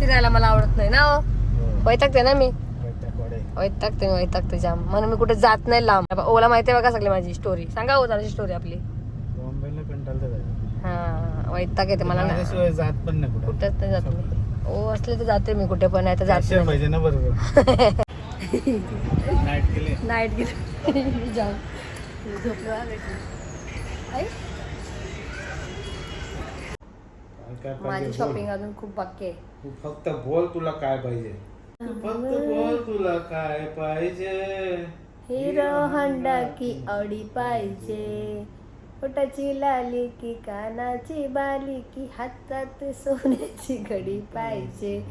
फिरायला मला आवडत नाही ना हो. वैतागते ना मी. वैतागते मी वैतागते जाम. म्हणून मी कुठे जात नाही लांब. ओला माहिती आहे बघा सगळी माझी स्टोरी सांगा हो जरा स्टोरी आपली. हा वैताग येते मला जात पण नाही कुठं. कुठेच नाही जात मी. ओ असले तर जाते मी कुठे पण नाही तर जात पाहिजे ना बरोबर. नाईट गेली हा माझी शॉपिंग. अजून खूप बाकी आहे. तू फक्त बोल तुला काय पाहिजे. तू फक्त बोल तुला काय पाहिजे. हिरो हंडा की अडी पाहिजे. पोटाची लाली की कानाची बाली की हातात सोन्याची घडी पाहिजे.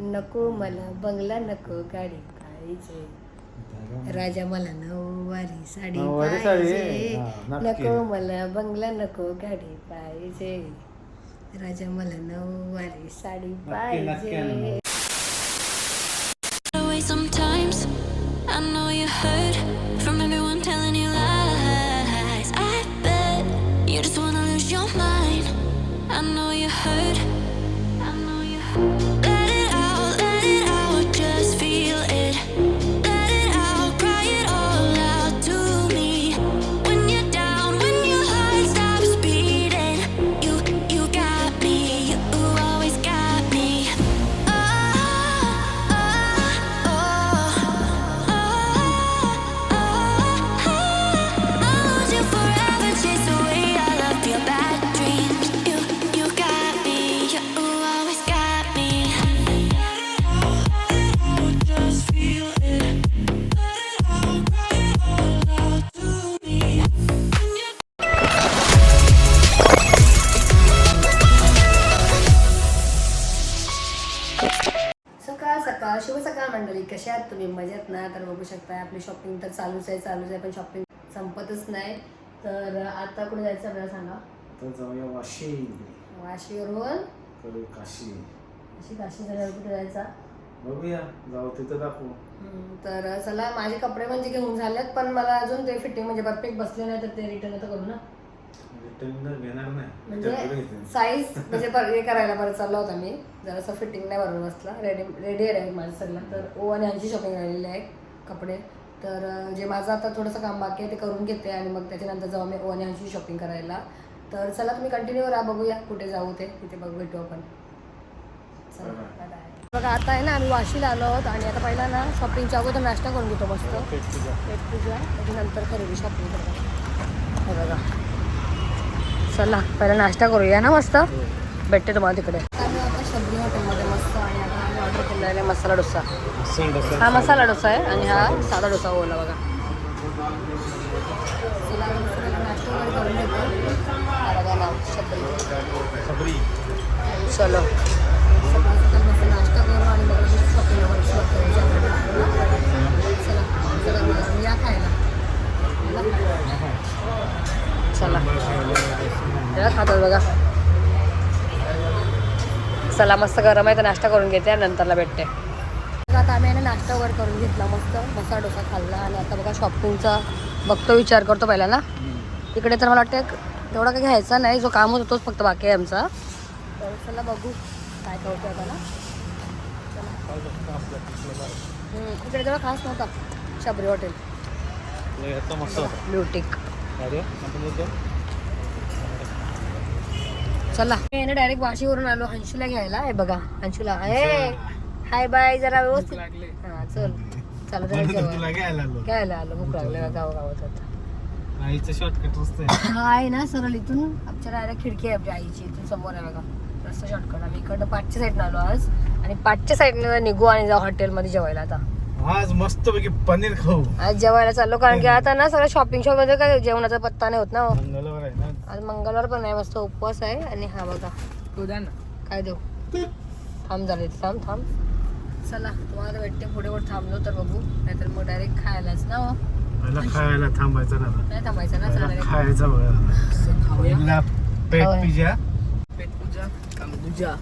नको मला बंगला नको गाडी पाहिजे. राजा मला नऊवारी साडी नऊवारी साडी? पाहिजे. हा, नक्की. नको मला बंगला नको गाडी पाहिजे. राजा मला नऊवारी साडी नक्की, नक्की पाहिजे आणू. away sometimes. I know you heard from everyone telling you lies. I bet you just wanna lose your mind. I know you heard. आपली शॉपिंग तर चालूच आहे चालूच आहे पण शॉपिंग संपतच नाही. तर आता कुठे जायचं आपल्याला सांगा? तर जाऊया वाशी वाशीवरून कडे काशी. अशी काशी झाल्यावर कुठे जायचा? बघूया. जाऊ तिथं दाखवू. हम्म, तर चला माझे कपडे म्हणजे घेऊन झालेत पण मला अजून ते फिटिंग म्हणजे परफेक्ट बसले नाही तर ते रिटर्न तर करू ना. रिटर्न घेणार नाही. म्हणजे घेते. साईज म्हणजे पर- हे करायला बरं चालला होता मी. जरासं फिटिंग नाही बरोबर बसला. रेडी रेडी आहे माझं सगळं. तर ओ आणि ह्यांची शॉपिंग राहिलेली आहे कपडे. तर जे माझं आता थोडंसं काम बाकी आहे ते करून घेते आणि मग त्याच्यानंतर जाऊ मी ह्यांची शॉपिंग करायला. तर चला तुम्ही कंटिन्यू राहा बघूया कुठे जाऊ ते. तिथे बघू भेटू आपण. बघा आता आहे ना आम्ही वाशीला आलो आहोत आणि आता पहिला ना शॉपिंगच्या अगोदर नाश्ता करून घेतो मस्त. पेट पूजा. त्याच्यानंतर खरेदी शॉपिंग करतो हे बघा. चला पहिला नाश्ता करूया ना मस्त? भेटते तुम्हाला तिकडे आम्ही आता शबरी हॉटेलमध्ये मस्त आणि आता आहे मसाला डोसा. हा मसाला डोसा आहे आणि हा साधा डोसा ओला बघा. चला. हा बघा. चलो सकाळ सकाळ मस्त नाश्ता करू आणि मग शॉपिंग वगैरे सुरुवात करायची आपल्याला. चला चला मग या खायला चला या खातात बघा चला मस्त गरम आहे तर नाश्ता करून घेते आणि नंतरला भेटते. तर आता आम्ही आहे ना नाश्ता वगैरे करून घेतला मस्त. मसाला डोसा खाल्ला आणि आता बघा शॉपिंगचा बघतो विचार करतो पहिला ना. इकडे तर मला वाटतं एक एवढा काही घ्यायचा नाही जो काम होतो तोच फक्त बाकी आहे आमचा. तर चला बघू काय काय होतं आता इकडे तेवढा खास नव्हता. शबरी हॉटेल. ब्युटिक. अरे, आपण बोलतो. चला. मी ना डायरेक्ट वाशीवरून आलो हंशूला घ्यायला. हे बघा हंशूला हे हाय बाय जरा व्यवस्थित. हा चल. चला जरा तुला घ्यायला आलो. भूक लागले गाव गावात आता. आईचं शॉर्टकट रस्ते आहे ना सरळ इथून. आमच्या डायरेक्ट खिडकी आहे आपल्या आईची इथून समोर आहे बघा. रस्ता शॉर्टकट आम्ही. इकडं पाचच्या साईडनं आलो आज. आणि पाचच्या साईडनं निघू आणि जाऊ हॉटेलमध्ये जेवायला आता. आज मस्त पैकी पनीर खाऊ. आज जेवायला चाललो कारण की आता ना सगळं शॉपिंग शॉपमध्ये काय जेवणाचा पत्ता नाही होत ना हो. मंगळवार आहे ना आज मंगळवार पण आहे मस्त उपवास आहे. आणि हा बघा काय देऊ? थांब झाले थांब थांब. चला तुम्हाला भेटते पुढे पुढे थांबलो तर बघू. नाहीतर मग डायरेक्ट खायलाच ना हो. खायला थांबायचं ना. नाही थांबायचं ना चला खायचं बघा. पेट खाऊया. पिझ्या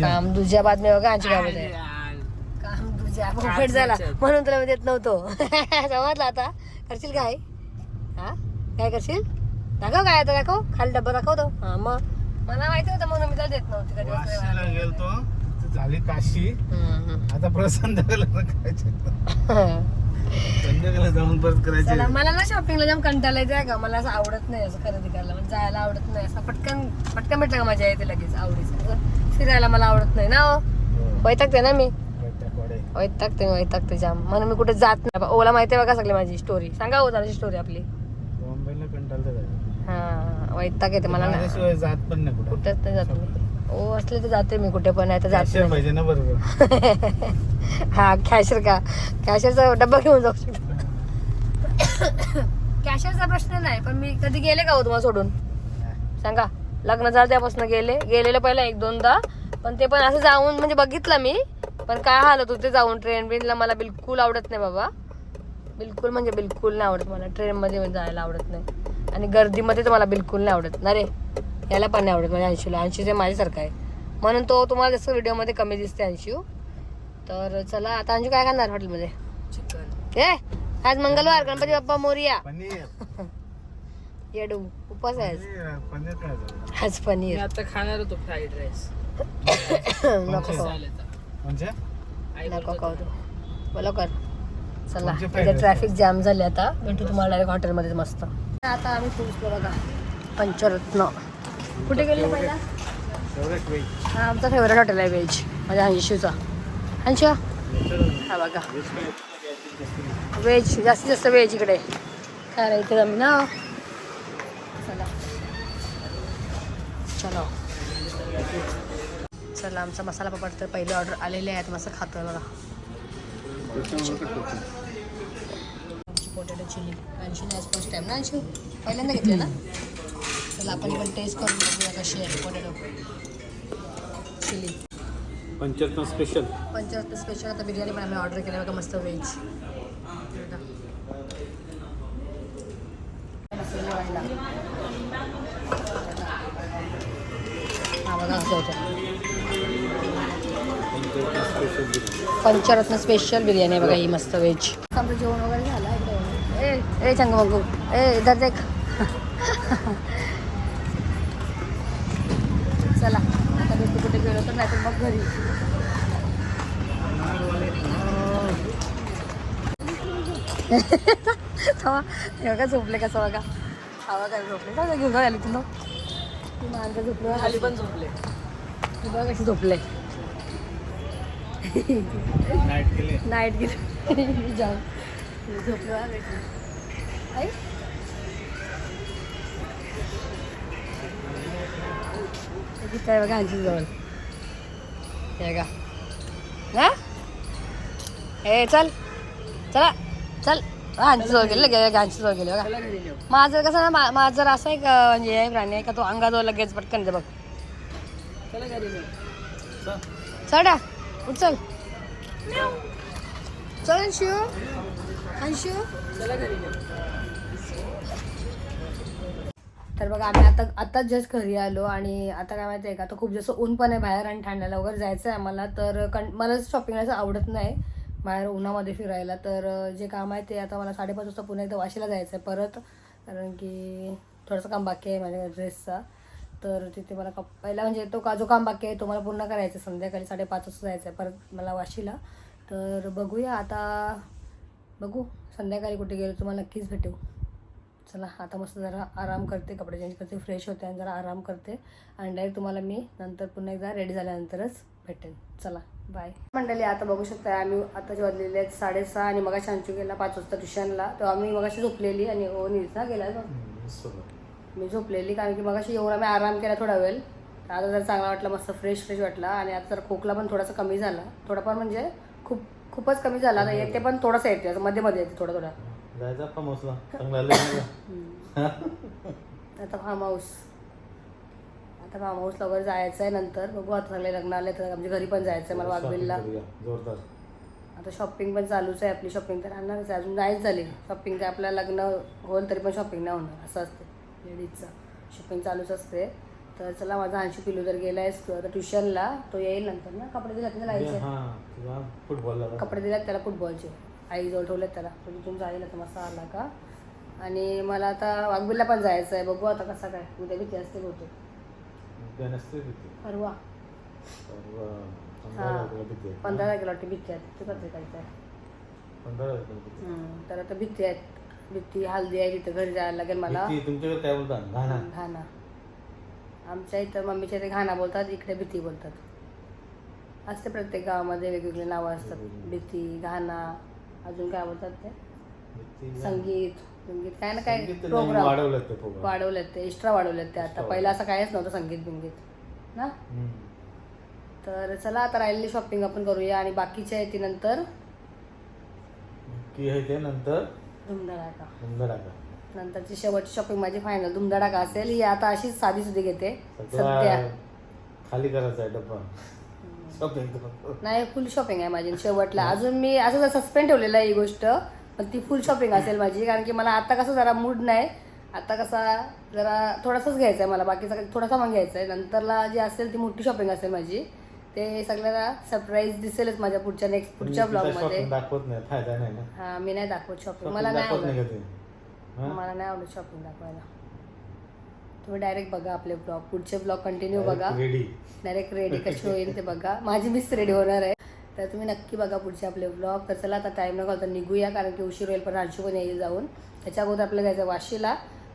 काम दुजा बाद मी बघा आमची काय काम दुजा फुकट झाला. म्हणून तुला मी देत नव्हतो. समजला आता? करशील काय? हा? काय करशील? दाखव काय आता दाखव? खाली डब्बा दाखव तो हा मग. मला माहिती होतं म्हणून मी त्याला देत नव्हती कधी वाशीला गेलतो. झाली काशी. आता परत करायचे जाऊन परत करायचे. चला मला ना शॉपिंगला जाम कंटाळा येते का मला असं आवडत नाही असं खरेदी करायला. म्हणजे जायला आवडत नाही. असं पटकन पटकन भेटलं का मजा येते लगेच आवडीचं. असं फिरायला मला आवडत नाही ना हो. वैतागते ना मी. वैतागते. मी वैतागते जाम. म्हणून मी कुठे जात नाही. बा- ओला माहिती आहे बघा सगळी माझी स्टोरी सांगा हो जराची स्टोरी आपली मुंबईला कंटाळतं जायला. हा वैताग येते मला ना माझ्याशिवाय जात पण नाही कुठं. कुठेच नाही जात मी. ओ असले तर जाते मी कुठे पण नाही तर जाते Cashier पाहिजे ना बरोबर. हा कॅशर का? कॅशरचा डब्बा घेऊन जाऊ शकतो. कॅशरचा प्रश्न नाही पण मी कधी गेले का हो तुम्हाला सोडून? सांगा. लग्न झालं त्यापासून गेले. गेलेलं पहिला एक दोनदा. पण ते पण असं जाऊन म्हणजे बघितलं मी. पण काय हालत होते जाऊन? ट्रेन बिनला मला बिलकुल आवडत नाही बाबा. बिलकुल म्हणजे बिलकुल नाही आवडत मला. ट्रेनमध्ये जायला आवडत नाही. आणि गर्दीमध्ये तर मला बिलकुल नाही आवडत. ना रे? याला पण नाही आवडत माझ्या अंशूला अंशू ते माझ्यासारखा आहे. म्हणून तो तुम्हाला जसं व्हिडिओमध्ये कमी दिसते अंशू तर चला आता अंशू काय खाणार हॉटेलमध्ये? चिकन. ए आज मंगळवार. गणपती बाप्पा मोरिया. पनीर. येडू उपास आहे आज. पनीर आता खाणार होतो फ्राईड राईस. नको खाऊ. म्हणजे नको खाऊ तू. बोला कर. चला कोणचे इथे ट्रॅफिक जाम झाले आता. भेटू तुम्हाला डायरेक्ट हॉटेलमध्ये मस्त. आता आम्ही पोहोचलो बघा पंचरत्न. कुठे गेलो पहिला? हा आमचा फेवरेट हॉटेल आहे व्हेज माझ्या अंशूचा अंशू हा बघा. व्हेज जास्तीत जास्त व्हेज इकडे. खायला इथे आम्ही ना? चला. चलो. चला आमचा मसाला पापड तर पहिले ऑर्डर आलेले आहेत मस्त खातोय बघा. पोटॅटो चिली अंशूने आज फर्स्ट टाइम ना अंशू पहिल्यांदा घेतले ना? चला आपण पण टेस्ट करून बघूया कशी आहे पोटॅटो चिली पंचरत्न स्पेशल पंचायत स्पेशल आता बिर्याणी पण आम्ही ऑर्डर केली बघा मस्त व्हेज हा बघा असं होतं. पंचरत्न स्पेशल बिर्याणी बघा ही मस्त व्हेज आमचं जेवण वगैरे ए चंग बघू ए इधर देख. चला. आता भेटू कुठे गेलो तर नाही तर मग घरी. बघा झोपले कसं बघा. हवा काय झोपले. काय घेऊन जाऊ आली तुला ती माणसं झोपले. कशी. पण झोपले. ती बघा कशी झोपले. नाईट केले. नाईट गेली जाऊ. झोपले बघा कशी. आई हे काय बघा. आमची जवळ हे? बघा हा ए चल. चला. चल आमची जवळ गेले लगेच आमची जवळ गेले बघा. माझं कसं ना माझं जर असं एक अं, म्हणजे हे प्राणी आहे का तो अंगाजवळ लगेच पटकन येते बघ. चढा. उचल. चल अंशू. अंशू चला घरी नेऊ तर बघा आम्ही आता आताच जस्ट घरी आलो आणि आता काय माहिती आहे का आता खूप जास्त ऊन पण आहे बाहेर आणि ठाण्याला वगैरे जायचं आहे आम्हाला. तर कण मला शॉपिंग असं आवडत नाही बाहेर उन्हामध्ये फिरायला. तर जे काम आहे ते आता मला साडेपाच वाजता पुन्हा एकदा वाशीला जायचं आहे परत. कारण की थोडंसं काम बाकी आहे माझ्या ड्रेसचा तर तिथे मला कप पहिला म्हणजे तो का जो काम बाकी आहे तो मला पूर्ण करायचा संध्याकाळी साडेपाच वाजता जायचं आहे परत मला वाशीला. तर बघूया आता बघू संध्याकाळी कुठे गेलो तुम्हाला नक्कीच भेटू. चला आता मस्त जरा आराम करते कपडे चेंज करते फ्रेश होते आणि जरा आराम करते. आणि डायरेक्ट तुम्हाला मी नंतर पुन्हा एकदा रेडी झाल्यानंतरच भेटेन. चला बाय मंडळी आता बघू शकता आम्ही आता जे वाजलेले आहेत साडेसहा आणि मग शांचू गेला पाच वाजता ट्युशनला तेव्हा आम्ही मगाशी झोपलेली आणि ओ निर्सा गेला. मी झोपलेली कारण की मगाशी येऊन आम्ही आराम केला थोडा वेळ. तर आता जर चांगला वाटला मस्त फ्रेश फ्रेश वाटला. आणि आता जर खोकला पण थोडासा कमी झाला. थोडाफार म्हणजे खूप खूपच कमी झाला. येते पण थोडासा येते मध्ये मध्ये येते थोडा थोडा. जायचा फार्म हाऊसला चांगला. आता फार्म हाऊस आता फार्म हाऊसला वगैरे जायचं आहे नंतर. बघू आता सगळे लग्न आले तर आमच्या घरी पण जायचं आहे मला वाघबिलला. जोरदार. आता शॉपिंग पण चालूच आहे आपली. शॉपिंग तर राहणारच आहे. अजून नाहीच झाली. शॉपिंग तर आपलं लग्न होईल तरी पण शॉपिंग नाही होणार. असं असते लेडीजचं शॉपिंग चालूच असते तर चला माझा अंशू पिलू जर गेला आहे आता ट्युशनला तो येईल नंतर ना? कपडे दिले त्याला तुझा फुटबॉलला कपडे दिलेत त्याला फुटबॉलचे आईजवळ ठेवलेत त्याला. तो तिथून जाईल आता मस्त आला का? आणि मला आता वाघबिलला पण जायचं आहे. बघू आता कसा काय. उद्या भीती असते बहुतेक. उद्या नसते तिथे परवा. पंधरा तारखेला किती आहेत? पंधरा तारखेला वाटते भित्ती आहेत ते पत्रिकाचं आहे पंधरा तारखेला? हम्म, तर आता भित्ती आहेत भित्ती हल्दी आहे तिथं घरी जायला लागेल मला. किती? तुमच्याकडे काय बोलतात. घाणा. घाणा. आमच्या इथं मम्मीच्या इथे घाणा बोलतात. इकडे भीती बोलतात. असते प्रत्येक गावामध्ये वेगवेगळी नावं असतात. भीती घाणा. अजून काय बोलतात ते? संगीत. संगीत. काय ना काय प्रोग्राम वाढवलं ते. वाढवलेत ते एक्स्ट्रा वाढवलेत ते आता. पहिला असं काहीच नव्हतं संगीत बिंगीत. ना. तर चला आता राहिलेली शॉपिंग आपण करूया आणि नंतर. की आहे ते नंतर. धुमधडाका. नंतर आता नंतरची शेवटची शॉपिंग माझी फायनल धुमधडाका असेल. ही आता अशीच साधी सुधी घेते. सध्या. खाली करायचा आहे डब्बा. शॉपिंग नाही फुल शॉपिंग आहे माझी. शेवटला. अजून मी असं सस्पेंड ठेवलेलं आहे ही गोष्ट पण ती फुल शॉपिंग असेल माझी. कारण की मला आता कसं जरा मूड नाही. आता कसा जरा थोडासाच घ्यायचा आहे मला. बाकीचा थोडासा मग घ्यायचा आहे. नंतरला जी असेल ती मोठी शॉपिंग असेल माझी ते सगळ्यांना सरप्राईज दिसेलच माझ्या पुढच्या नेक्स्ट पुढच्या ब्लॉगमध्ये शॉपिंग दाखवत नाही फायदा नाही हा मी नाही दाखवत शॉपिंग मला नाही आवडत? मला नाही आवडत शॉपिंग दाखवायला. तुम्ही डायरेक्ट बघा आपले ब्लॉग पुढचे ब्लॉग कंटिन्यू बघा. रेडी डायरेक्ट रेडी कशी होईल ते बघा. माझी मिस रेडी होणार आहे. तर तुम्ही नक्की बघा पुढचे आपले ब्लॉग तर चला आता टाईम न घालता निघूया कारण की उशीर होईल पण राजू पण येईल जाऊन. त्याच्या अगोदर आपल्याला जायचं वाशीला.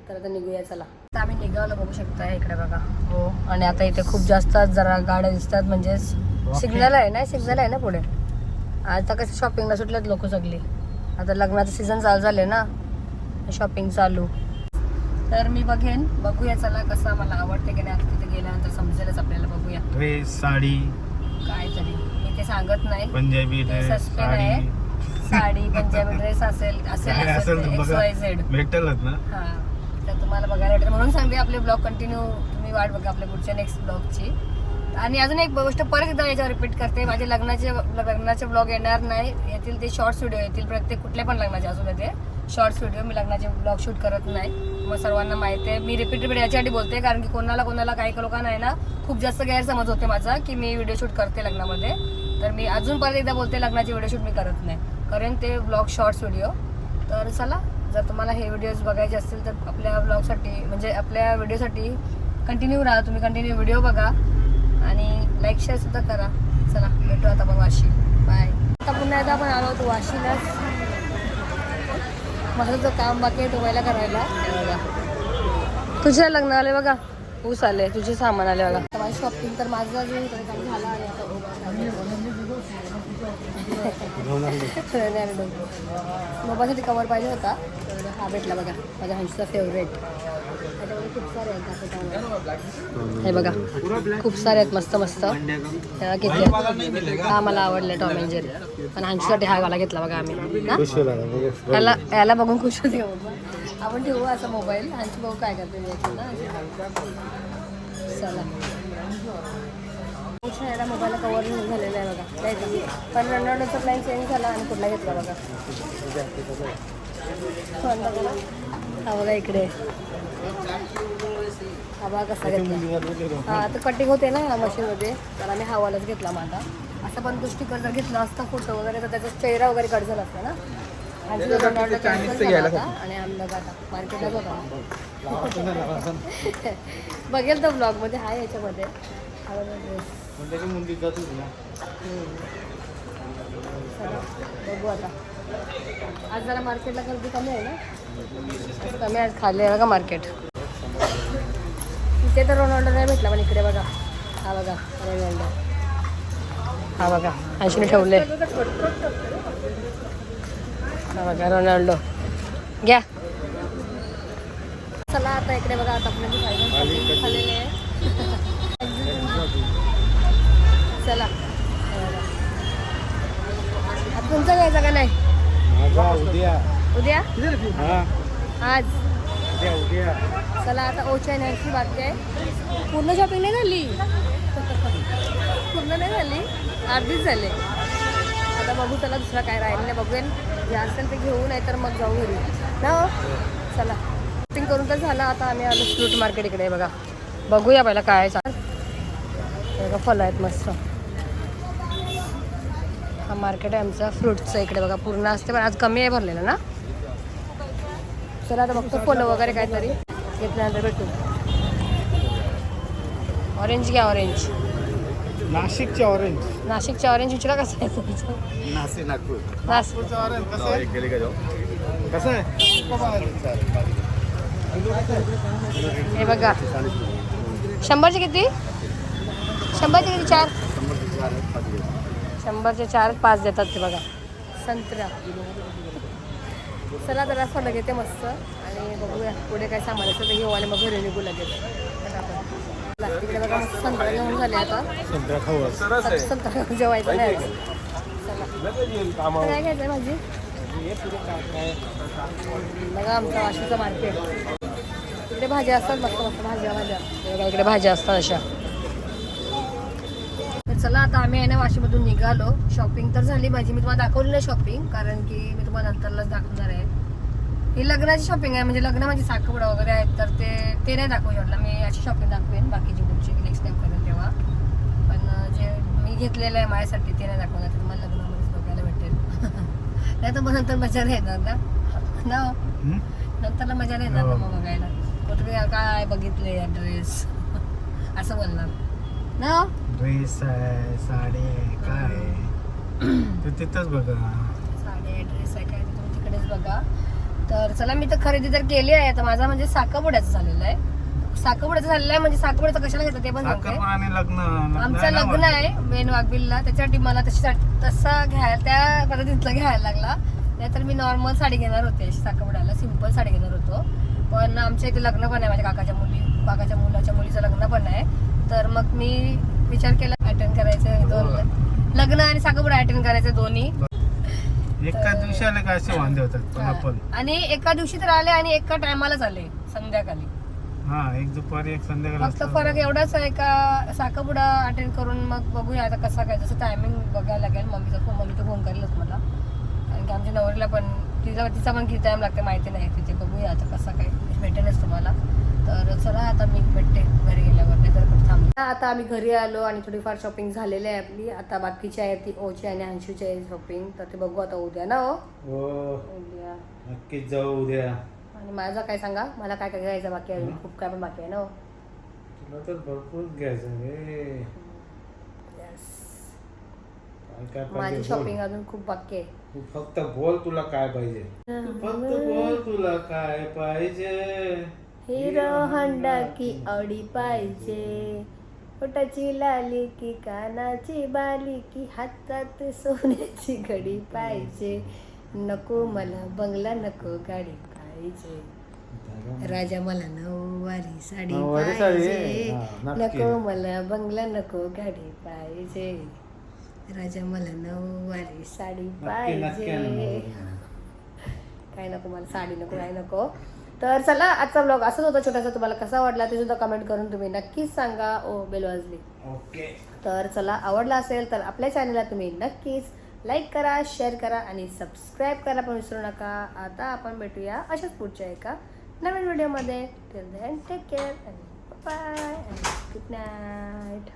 तर आता निघूया चला. आता आम्ही निघालो बघू शकता इकडे बघा. हो. आणि आता इथे खूप जास्त जरा गाड्या दिसतात म्हणजे सिग्नल आहे ना सिग्नल आहे ना पुढे? आता कसं शॉपिंगला सुटलेत लोक सगळी. आता लग्नाचं सीझन चालू झाले ना. शॉपिंग चालू. तर मी बघेन. बघूया चला कसं मला आवडते की नाही. आता तिथे गेल्यानंतर समजेलच आपल्याला. बघूया. ड्रेस साडी. काय तरी मी ते सांगत नाही. पंजाबी ड्रेस सस्पेन आहे. साडी पंजाबी ड्रेस असेल असेल असेल एक्स वाय झेड भेटेलच ना. हा. तर तुम्हाला बघायला भेटेल. म्हणून सांगते आपले ब्लॉग कंटिन्यू तुम्ही वाट बघा आपल्या पुढच्या नेक्स्ट ब्लॉगची आणि अजून एक गोष्ट परत एकदा याच्यावर रिपीट करते. माझे लग्नाचे लग्नाचे ब्लॉग येणार नाही. येतील ते शॉर्ट्स व्हिडिओ येतील. प्रत्येक कुठले पण लग्नाचे असू दे ते शॉर्ट्स व्हिडिओ मी लग्नाचे ब्लॉग शूट करत नाही. मग सर्वांना माहिती आहे. मी रिपीट रिपीट याच्यासाठी बोलते कारण की कोणाला कोणाला काही लोकांना आहे ना खूप जास्त गैरसमज होते माझा की मी व्हिडिओ शूट करते लग्नामध्ये. तर मी अजून परत एकदा बोलते लग्नाचे व्हिडिओ शूट मी करत नाही. कारण ते ब्लॉग शॉर्ट्स व्हिडिओ तर चला जर तुम्हाला हे व्हिडिओज बघायचे असतील तर आपल्या ब्लॉगसाठी म्हणजे आपल्या व्हिडिओसाठी कंटिन्यू राहा. तुम्ही कंटिन्यू व्हिडिओ बघा. आणि लाईक शेअरसुद्धा करा. चला भेटू आता आपण वाशी. बाय आता पुन्हा एकदा आपण आलो होतो वाशीलाच. माझं जो काम बाकी आहे तो व्हायला करायला. बघा तुझ्या लग्न आले बघा. ऊस आले तुझे सामान आले बघा. माझी शॉपिंग तर माझं जे झालं आणि आता मोबाईलसाठी कवर पाहिजे होता. तर हा भेटला बघा. माझ्या हंसचा फेवरेट त्याच्यामध्ये खूप सारे आहेत दाखवतो हे बघा खूप सारे आहेत मस्त मस्त. त्याला घेतले. हा मला आवडले टॉम अँड जेरी पण हंससाठी हा वाला घेतला बघा आम्ही. याला याला बघून खुश होते बाबा. आपण ठेवू असा मोबाईल. हंस भाऊ काय करते चला. याला मोबाईलला कवर झालेला आहे बघा. द्यायचा पण रनआउटचा प्लॅन चेंज झाला आणि कुठला घेतला बघा? हा बघा इकडे. हा बघा कसा घेतला. हा तर कटिंग होते ना या मशीनमध्ये तर आम्ही हवालाच घेतला माझा असं पण तो स्टिकर जर घेतला असता फोटो वगैरे तर त्याचा चेहरा वगैरे कट झाला असता ना. आणि आता. मार्केटलाच होता बघेल तो ब्लॉगमध्ये याच्यामध्ये. हा. चला, बघू आता. आज जरा मार्केटला गर्दी कमी आहे ना? कमी आज खाल्ले बघा मार्केट इथे तर रोनाल्डो नाही भेटला पण इकडे बघा. हा बघा रोनाल्डो हा बघा ऐंशीने ठेवले. हा बघा रोनाल्डो घ्या. चला आता इकडे बघा आता आपण खाल्लेले चला. तुमचं आता घ्यायचा का नाही? उद्या. उद्या? हा. आज. उद्या उद्या. चला आता ओच्या येण्याची बाकी आहे. पूर्ण शॉपिंग नाही झाली? पूर्ण नाही झाली? अर्धीच झाले. आता बघू चला दुसरा काय राहिलं नाही बघूया. जे असेल ते घेऊ नाही तर मग जाऊ घरी. ना हो? चला. शॉपिंग करून तर झालं आता आम्ही आलो फ्रूट मार्केट इकडे बघा. बघूया पहिला काय आहे. चाल हे बघा फळं आहेत मस्त. हा मार्केट आहे आमचा फ्रूटचं इकडे बघा पूर्ण असते पण आज कमी आहे भरलेलं ना? चला आता बघतो फुलं वगैरे काहीतरी. घेतल्यानंतर भेटू. ऑरेंज घ्या ऑरेंज नाशिकचे ऑरेंज नाशिकच्या ऑरेंज उचला कसं आहे तुमचं? नाशिक नागपूर. नाशिक. हो, एक केली का जाऊ? कसं आहे? हे बघा. शंभरचे किती? शंभरचे किती चार? शंभरचे चार. शंभरचे चार पाच देतात ते बघा. संत्रा. चला जरा फळं घेते मस्त. आणि बघूया पुढे काय सामानायचं ते घेऊ आणि मग घरी निघू लगेच. तिकडे बघा मस्त संत्रा घेऊन झाले आता. संत्रा खाऊ आता संत्रा घेऊन जेवायचं नाही. काय घ्यायचं भाजी? बघा आमचं वाशीचं मार्केट. इकडे भाज्या असतात मस्त मस्त भाज्या भाज्या. इकडे भाज्या असतात अशा. तर चला आता आम्ही आहे ना वाशीमधून निघालो. शॉपिंग तर झाली माझी. मी तुम्हाला दाखवली नाही शॉपिंग कारण की मी तुम्हाला नंतरलाच दाखवणार आहे. ही लग्नाची शॉपिंग आहे म्हणजे लग्न म्हणजे साखरपुडा वगैरे आहेत तर ते ते नाही दाखवू म्हटलं मी याची शॉपिंग दाखवेन बाकीची पुढची नेक्स्ट टाइम करेन तेव्हा. पण जे मी घेतलेलं आहे माझ्यासाठी ते नाही दाखवणार. ते तुम्हाला लग्नामध्येच बघायला भेटेल. नाही तर मग नंतर मजा नाही येणार ना? ना हो? हं? नंतरला मजा नाही येणार ना मग बघायला. तुम्ही काय बघितले ड्रेस असं बोलणार. ना? ड्रेस आहे साडी आहे काय? आहे तू तिथंच बघा. साडी ड्रेस आहे काय ते तुम्ही तिकडेच बघा. तर चला मी तर खरेदी तर केली आहे. आता माझा म्हणजे साखरपुड्याचं झालेलं आहे. साखरपुड्याचं झालेलं आहे म्हणजे साखरपुड्याचं कशाला घेतं ते पण सांगते. साखरपुडा आणि लग्न आमचं लग्न आहे मेन वाघबिलला. त्याच्यासाठी मला तशी तसा घ्यायला त्या पद्धतीतला घ्यायला लागला. नाहीतर मी नॉर्मल साडी घेणार होते. साखरपुड्याला सिंपल साडी घेणार होतो. पण आमच्या इथे लग्न पण आहे. माझ्या काकाच्या मुली काकाच्या मुलाच्या मुलीचं लग्न पण आहे. तर मग मी विचार केला अटेंड करायचं दोन. लग्न आणि साखरपुडा अटेंड करायचं दोन्ही. एका दिवसाला काय असे वांदे होतात? आणि एका दिवशी तर आले आणि एका टायमालाच आले संध्याकाळी. हा एक दुपारी एक संध्याकाळी फक्त. फरक एवढाच आहे का साखरपुडा अटेंड करून मग बघूया आता कसा काय. जसं टायमिंग बघायला लागेल मम्मीचा फोन मम्मी तर फोन करेलच मला. कारण की आमच्या नवरीला पण तिचा तिचा पण किती टाइम लागते माहिती नाही. तिथे बघूया आता कसा काय भेटेलच तुम्हाला. तर चला आता मी भेटते घरी गेल्यावर नाही तर थांबते आता आम्ही घरी आलो आणि थोडीफार शॉपिंग झालेली आहे आपली. आता बाकीची आहे ती ओची आणि अंशूची आहे शॉपिंग तर ते बघू आता उद्या ना हो? हो. उद्या. नक्कीच जाऊ उद्या. आणि माझा काय सांगा? मला काय काय घ्यायचं बाकी आहे? खूप काय पण बाकी आहे ना हो? तुला तर भरपूर घ्यायचं रे माझी. शॉपिंग अजून खूप बाकी आहे. तू फक्त बोल तुला काय पाहिजे. तू फक्त बोल तुला काय पाहिजे. हिरो हंडा की अडी पाहिजे. पोटाची लाली की कानाची बाली की हातात सोन्याची घडी पाहिजे. नको मला बंगला नको गाडी पाहिजे. राजा मला नऊवारी साडी नऊवारी साडी? पाहिजे. हा, नक्की. नको मला बंगला नको गाडी पाहिजे. राजा मला नऊवारी साडी नक्की नक्की. आणून पाहिजे. काय नको मला साडी नको काय नको? तर चला आजचा ब्लॉग असंच होता छोटासा. तुम्हाला कसा वाटला ते सुद्धा कमेंट करून तुम्ही नक्कीच सांगा. ओ बेल वाजली. ओके. तर चला आवडला असेल तर आपल्या चॅनलला तुम्ही नक्कीच लाईक करा शेअर करा आणि सबस्क्राईब करायला पण विसरू नका. आता आपण भेटूया अशाच पुढच्या एका नवीन व्हिडिओमध्ये till then take care bye good night